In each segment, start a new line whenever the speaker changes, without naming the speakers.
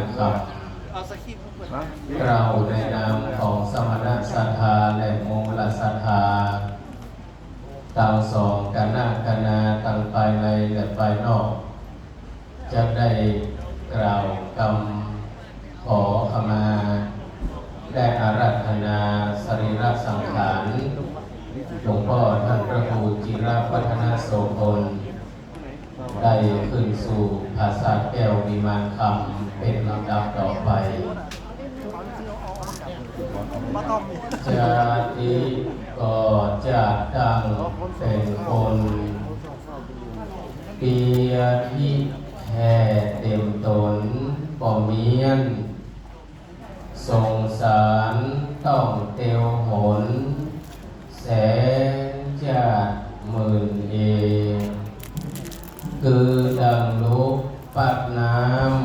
นคำ
เอาสคริปต์มาเรา
ในนามของสมณศรัทธาและมงคลศรัทธาตาวสองกันหน้ากันนาตั้งภายในและภายนอก จะได้กล่าวกรรมขอขมา ได้อาราธนาสรีระสังขารหลวงพ่อท่านพระครูจิรพัฒนาโสพล ได้ขึ้นสู่ภาษาแก้ววิมานคำเป็นลำดับต่อไปจากนี้ก็จะตั้งเป็นคนเปียที่แท้เต็มตนป่อเมียนสงสารต้องเตียวหน แสนจะหมื่นเอ คือดังรู้ปัดน้ำ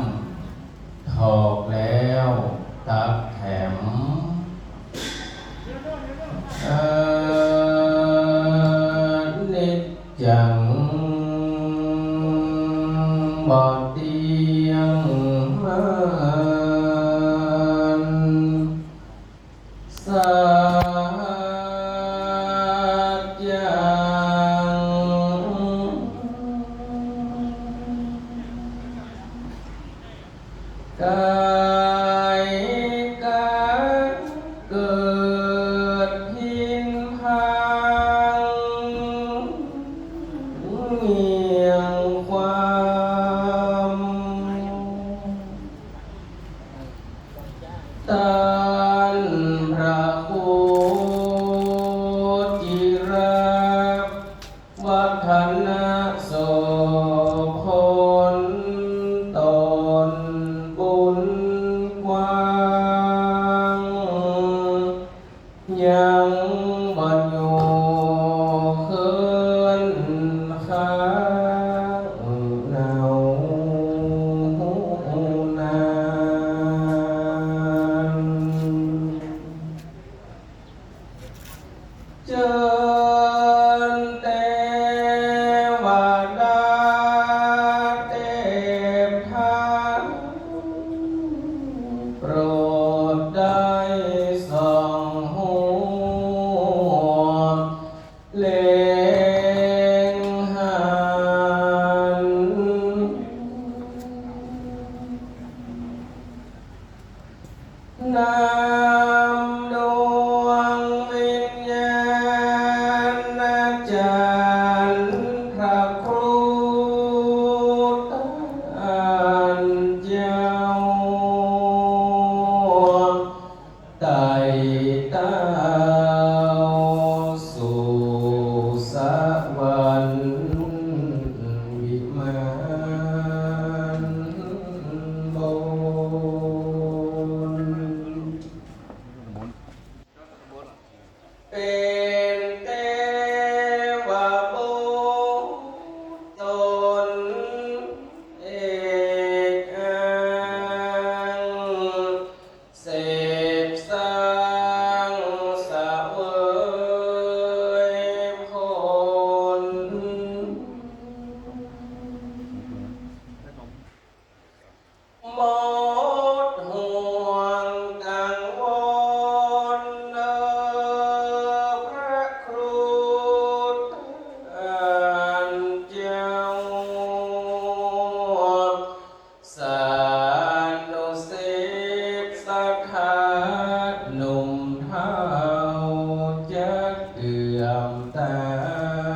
เกือมตา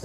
ส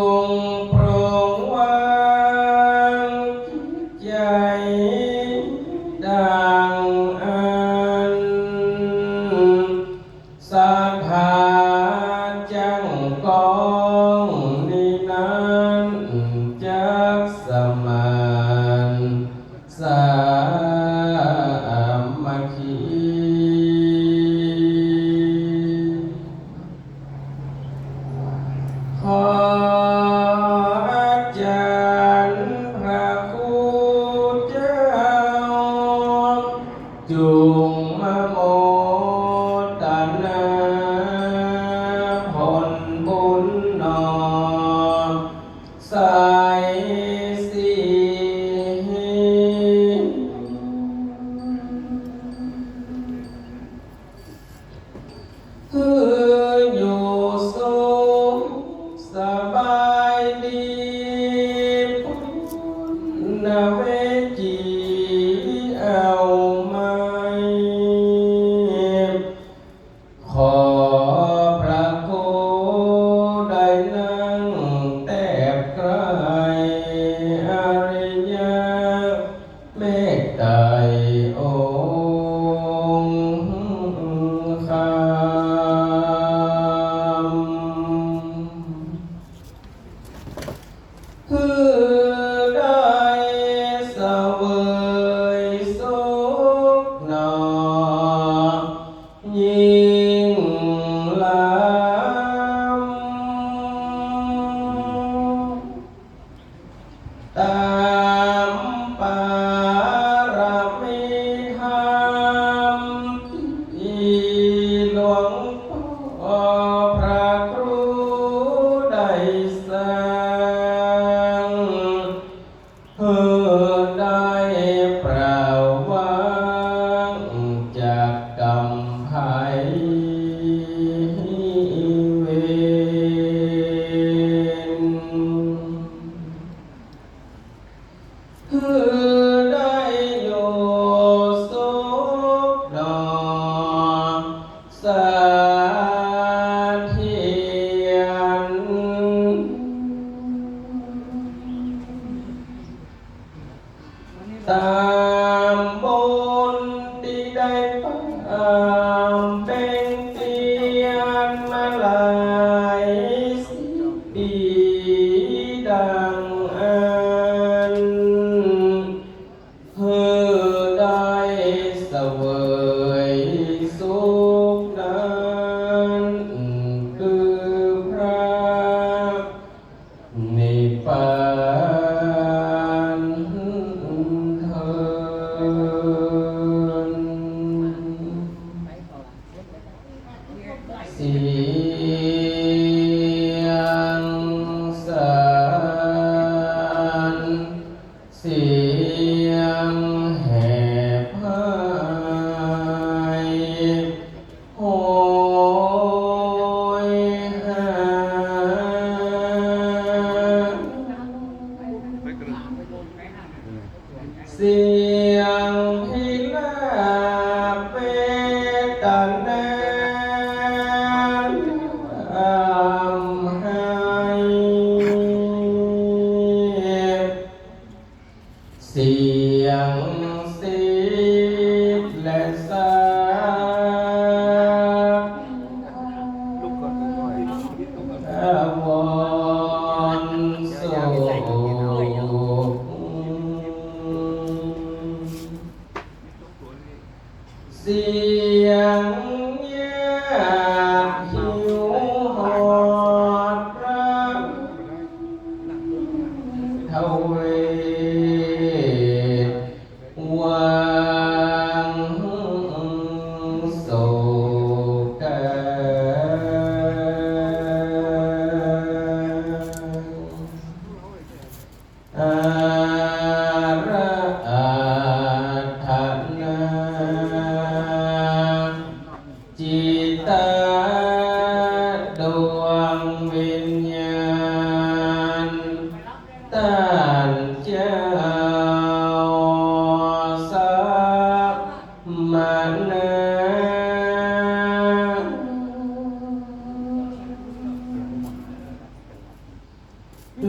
phương จุง ต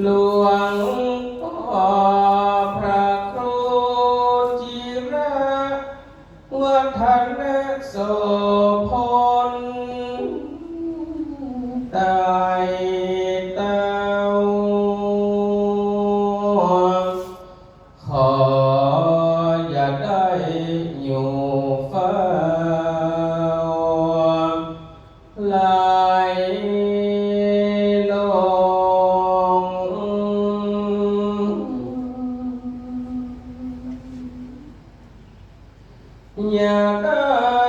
หลวงพ่อ Oh.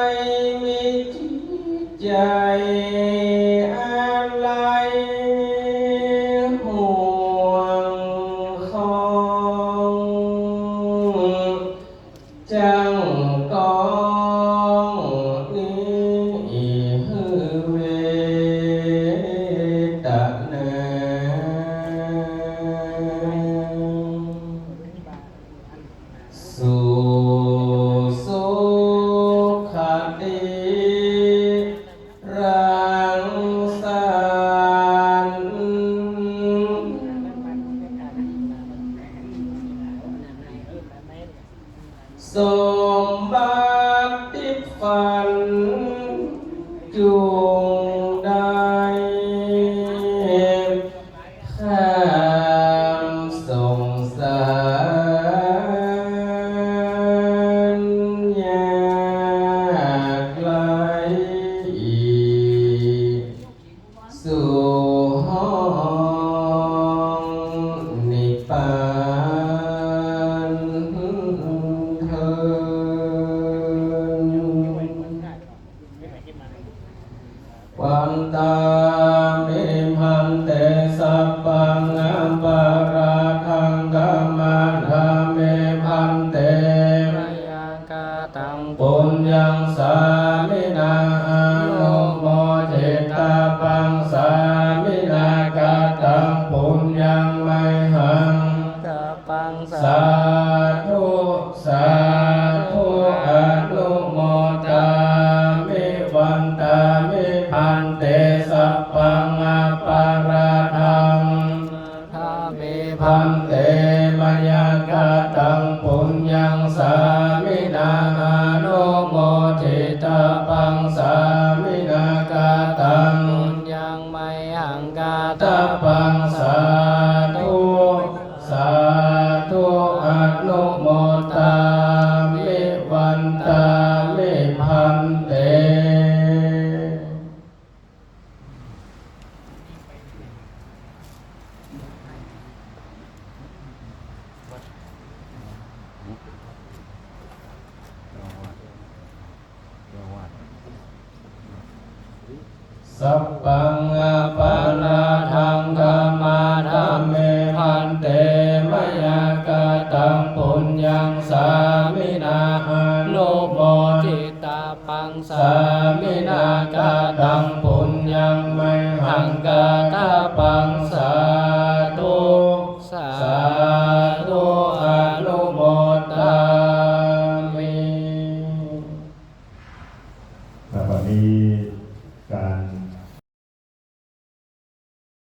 So thân thể สัพพังอป